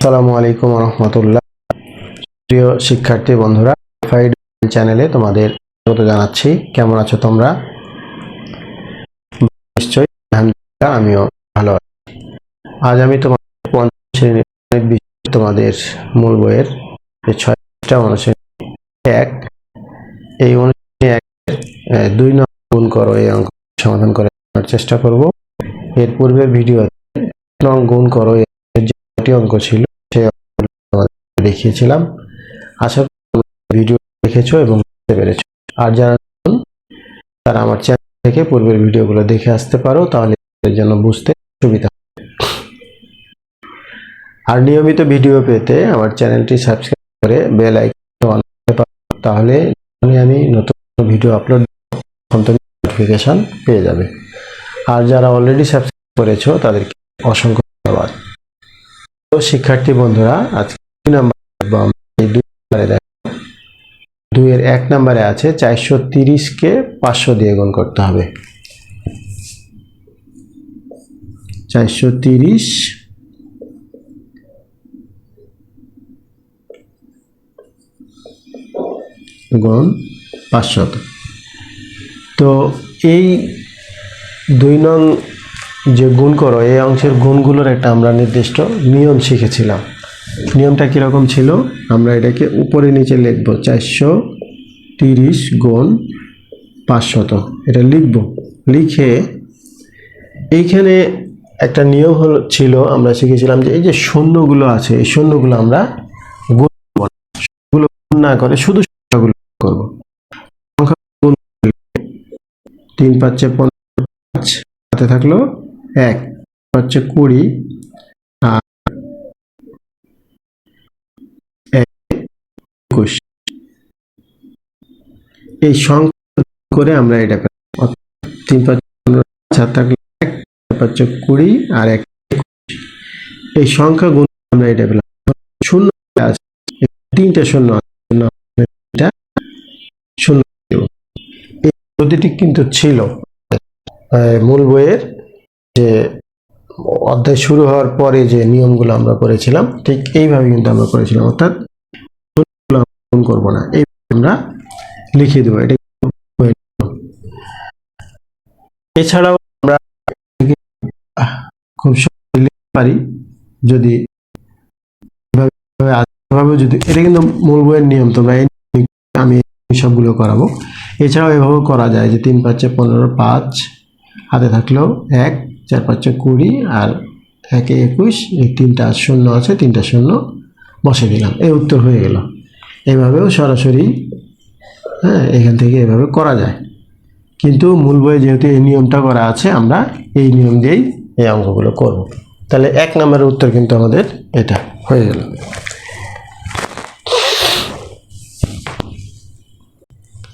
আসসালামু আলাইকুম রহমতুল্লাহ। প্রিয় শিক্ষার্থী বন্ধুরা ফাইড চ্যানেলে তোমাদের স্বাগত জানাচ্ছি। কেমন আছো তোমরা? নিশ্চয়ই আমিও ভালো আছি। আজ আমি তোমাদের পঞ্চম শ্রেণির বিষয়ে, তোমাদের মূল বইয়ের ছয়টা অনুশ্রেণী এক, এই অনুশ্রেণী এক দুই নম্বর গুণ করো, এই অঙ্ক সমাধান করার চেষ্টা করব। এর পূর্বে ভিডিও নং গুণ করো যে অঙ্ক ছিল দেখিয়েছিলাম। আশা করি ভিডিও দেখেছ এবং বুঝতে পেরেছ। আর যারা তারা আমার চ্যানেল থেকে পূর্বের ভিডিওগুলো দেখে আসতে পারো, তাহলে যেন বুঝতে সুবিধা। আর নিয়মিত ভিডিও পেতে আমার চ্যানেলটি সাবস্ক্রাইব করে বেল আইকন অন করতে পারো, তাহলে আমি নতুন ভিডিও আপলোড নোটিফিকেশন পেয়ে যাবে। আর যারা অলরেডি সাবস্ক্রাইব করেছ, তাদেরকে অসংখ্য ধন্যবাদ। শিক্ষার্থী বন্ধুরা, আজকে দুই নাম্বার দেখো। দুইয়ের এক নম্বরে আছে, চারশো তিরিশকে পাঁচশো দিয়ে গুণ করতে হবে। চারশো তিরিশ গুণ পাঁচশত। তো এই দুই নং যে গুণ করো, এই অংশের গুণগুলোর একটা আমরা নির্দিষ্ট নিয়ম শিখেছিলাম। নিয়মটা কীরকম ছিল? আমরা এটাকে উপরে নিচে লিখব, চারশো তিরিশ গুণ পাঁচশত এটা লিখব। লিখে এইখানে একটা নিয়ম হল, ছিল, আমরা শিখেছিলাম যে এই যে শূন্যগুলো আছে, এই শূন্যগুলো আমরা গুণ না। করে শুধু সংখ্যাগুলো করব। সংখ্যা তিন পাঁচে পাঁচ হাতে থাকল এক পাঁচে কুড়ি একুশ। এই সংখ্যা করে আমরা এটা তিন পাঁচ পাঁচ থাকলে এক, চার কুড়ি, আর এক এই সংখ্যা গুণ আমরা এটা পেলাম শূন্য আছে। তিনটে শূন্য এটা শূন্য পদ্ধতি কিন্তু ছিল মূল বইয়ের যে অধ্যায় শুরু হওয়ার পরে যে নিয়মগুলো আমরা করেছিলাম, ঠিক এইভাবে কিন্তু আমরা করেছিলাম, অর্থাৎ করব না। এই আমরা লিখে দেবো, এটা এছাড়াও আমরা খুব সহজে লিখতে পারি, যদি যদি, এটা কিন্তু মূল বইয়ের নিয়ম, তোমরা আমি সবগুলো করাবো। এছাড়াও এভাবে করা যায় যে তিন পাঁচে পনেরো, পাঁচ, হাতে থাকলেও এক চার পাঁচে কুড়ি আর একে একুশ, এই তিনটা শূন্য আছে, তিনটা শূন্য বসে দিলাম এই উত্তর হয়ে গেল। এভাবেও সরাসরি হ্যাঁ এখান থেকে এভাবে করা যায়। কিন্তু মূল বইয়ে যেহেতু এই নিয়মটা করা আছে, আমরা এই নিয়ম দিয়েই এই অঙ্কগুলো করব। তাহলে এক নম্বরের উত্তর কিন্তু আমাদের এটা হয়ে গেল।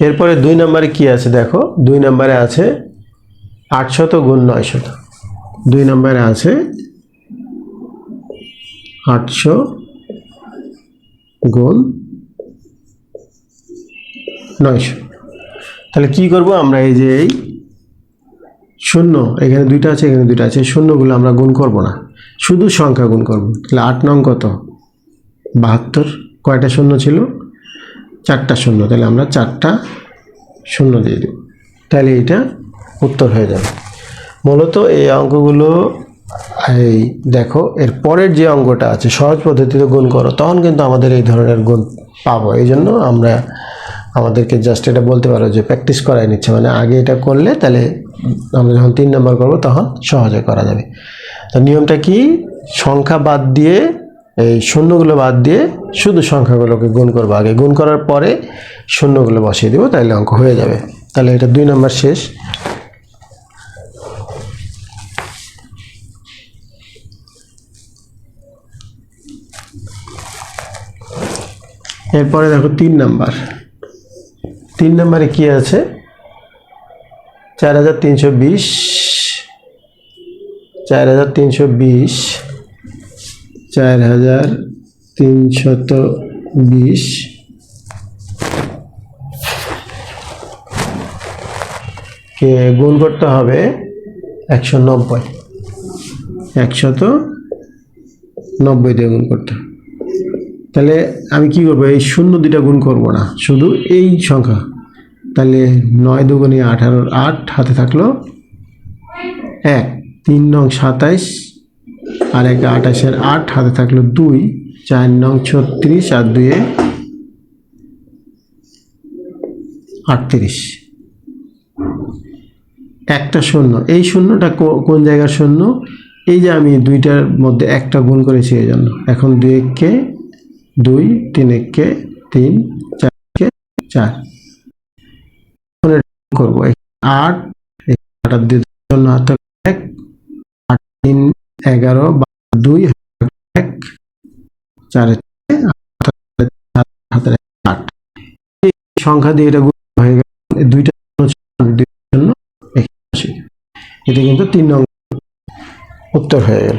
এরপরে দুই নম্বরে কি আছে দেখো? দুই নম্বরে আছে আটশত গুণ নয়শত। দুই নম্বরে আছে আটশো গুণ নয়শো। তাহলে কি করব আমরা এই যে এই শূন্য, এখানে দুইটা আছে, এখানে দুইটা আছে শূন্যগুলো আমরা গুণ করব না। শুধু সংখ্যা গুণ করব। তাহলে আট নং কত? বাহাত্তর। কয়টা শূন্য ছিল? চারটা শূন্য। তাহলে আমরা চারটা শূন্য দিয়ে দেব। তাহলে এটা উত্তর হয়ে যাবে। মূলত এই অঙ্কগুলো, এই দেখো, এর পরের যে অঙ্কটা আছে, সহজ পদ্ধতিতে গুণ করো, তখন কিন্তু আমাদের এই ধরনের গুণ পাবো। এই জন্য আমরা আমাদেরকে জাস্ট এটা বলতে পারো যে প্র্যাকটিস করাই নিচ্ছে। মানে আগে এটা করলে তাহলে আমরা যখন তিন নম্বর করব, তখন সহজে করা যাবে। তো নিয়মটা কি? সংখ্যা বাদ দিয়ে, এই শূন্যগুলো বাদ দিয়ে শুধু সংখ্যাগুলোকে গুণ করব। আগে গুণ করার পরে শূন্যগুলো বসিয়ে দেবো, তাহলে অঙ্ক হয়ে যাবে। তাহলে এটা দুই নম্বর শেষ। এরপরে দেখো তিন নাম্বার। তিন নাম্বারে কি আছে? চার হাজার তিনশো বিশ, চার হাজার তিনশো বিশ, চার হাজার তিনশত বিশ। কে গুণ করতে হবে? একশো নব্বই। একশত নব্বই দিয়ে গুণ করতে হবে। তাহলে আমি কি করব? এই শূন্য দুইটা গুণ করব না। শুধু এই সংখ্যা। তাহলে নয় দুগুণে আঠারোর আট হাতে থাকল এক। তিন নং সাতাইশ আর এক আঠাশের আট হাতে থাকল দুই। চার নং ছত্রিশ আর দুয়ে আটত্রিশ। একটা শূন্য। এই শূন্যটা কোন জায়গার শূন্য? এই যে আমি দুইটার মধ্যে একটা গুণ করেছি এই জন্য এখন দুই এককে দুই তিন এককে তিন, চারকে চার। করব। আট, এই আট আর দুই শূন্য হাতে এক। আট, তিন, এগারো দুই এক। চারে হাতে হাতে আট। সংখ্যা দিয়ে এটা হয়ে গেল। দুইটা জন্য এটা কিন্তু তিন নম্বর উত্তর হয়ে গেল।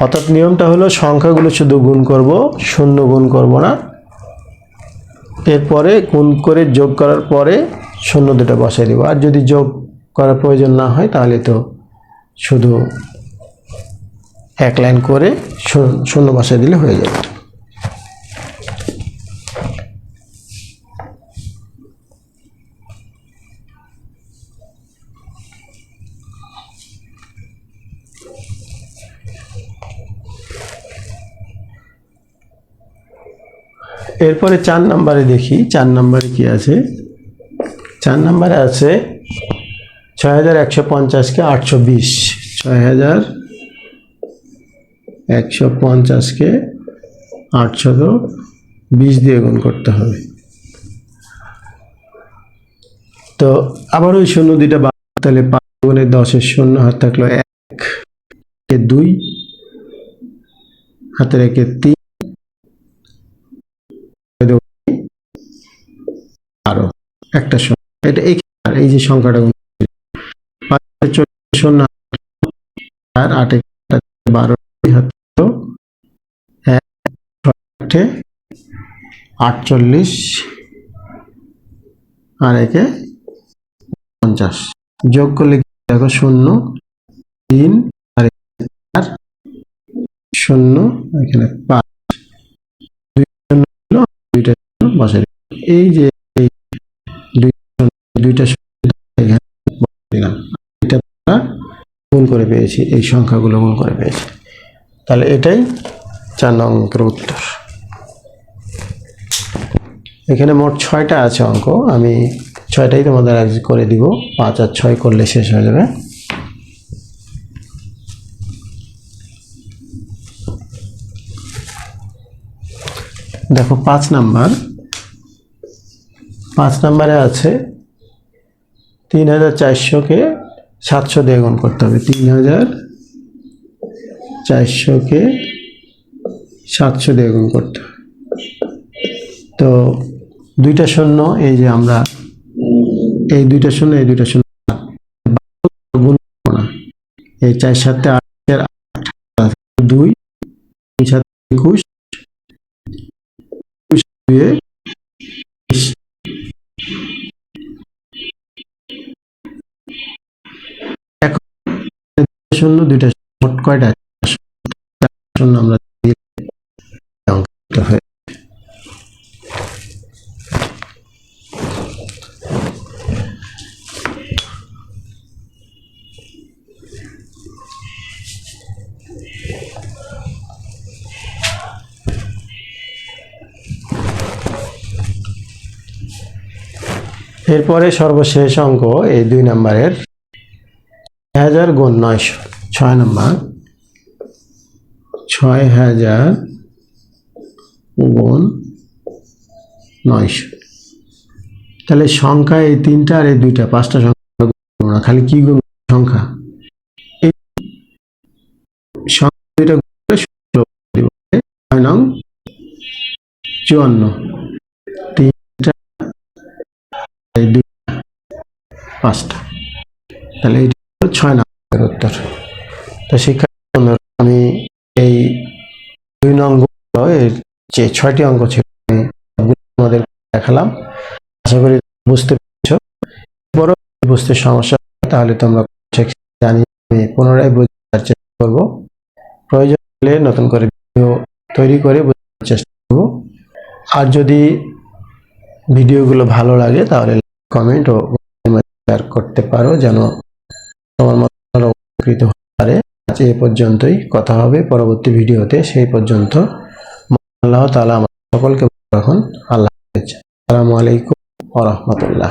অর্থাৎ নিয়মটা হলো সংখ্যাগুলো শুধু গুণ করব, শূন্য গুণ করব না। এরপরে গুণ করে যোগ করার পরে শূন্য দুটো বসাই দেবো। আর যদি যোগ করার প্রয়োজন না হয় তাহলে তো শুধু এক লাইন করে শূন্য- বসাই দিলে হয়ে যাবে। এরপরে চার নাম্বারে দেখি, চার নাম্বারে কি আছে? চার নাম্বারে আছে ছয় হাজার একশো পঞ্চাশকে আটশো বিশ। ছয় হাজার একশো পঞ্চাশকে আটশো বিশ দিয়ে গুণ করতে হবে। তো আবার ওই শূন্য দুইটা তাহলে পাঁচ গুণে দশের শূন্য হাত থাকল এক দুই হাতে রেখে তিন আরও একটা সংখ্যা এটা এই যে সংখ্যাটা আটচল্লিশ, আর একে পঞ্চাশ। যোগ করলে দেখো শূন্য, তিন, আর চার, শূন্য, এখানে পাঁচ। দুইটা বসে এই যে দুইটা গুণ করে পেয়েছি, এই সংখ্যাগুলো গুণ করে পেয়েছি। তাহলে এটাই চার নং অঙ্কের উত্তর। এখানে মোট ছয়টা আছে অঙ্ক, আমি ছয়টাই তোমাদের আজ করে দিব। পাঁচ আর ছয় করলে শেষ হয়ে যাবে। দেখো, পাঁচ নাম্বার। পাঁচ নাম্বারে আছে তিন হাজার চারশোকে সাতশো দিয়ে গুণ করতে হবে। তিন হাজার চারশোকে সাতশো দিয়ে গুণ করতে হবে। তো দুইটা শূন্য, এই যে আমরা এই দুইটা শূন্য, এই দুইটা শূন্য এই চার সাথে আটের আট, দুই একুশ একুশ দুয়ে দুইটা মোট কয়টা আমরা এরপরে সর্বশেষ অঙ্ক এই দুই নম্বরের এক হাজার গুণ নয়শো। ছয় নম্বর। ছয় হাজার গুণ নয়শো। তাহলে সংখ্যা এই তিনটা আর এই দুইটা, পাঁচটা সংখ্যা খালি কি গুণ সংখ্যা? সংখ্যা দুইটা। ছয় নং চুয়ান্ন। তিনটা এই দুই পাঁচটা। তাহলে এইটা ছয় নম্বরের উত্তর। তো শিক্ষা আমি এই দুই নং যে ছয়টি অঙ্ক ছিল, আমি সবগুলো তোমাদের দেখালাম। আশা করি বুঝতে পেরেছ। বড় বুঝতে সমস্যা তাহলে তোমরা জানিয়ে আমি পুনরায় বোঝার চেষ্টা করব। প্রয়োজন হলে নতুন করে ভিডিও তৈরি করে বোঝানোর চেষ্টা করব। আর যদি ভিডিওগুলো ভালো লাগে, তাহলে কমেন্ট ও শেয়ার করতে পারো, যেন তোমার মতো উপকৃত হতে পারে। আজ এ পর্যন্তই। কথা হবে পরবর্তী ভিডিওতে। সেই পর্যন্ত আল্লাহ তাআলা আমাদের সকলকে রাখুন। আল্লাহ হাফেজ। আসসালামু আলাইকুম ওয়া রাহমাতুল্লাহ।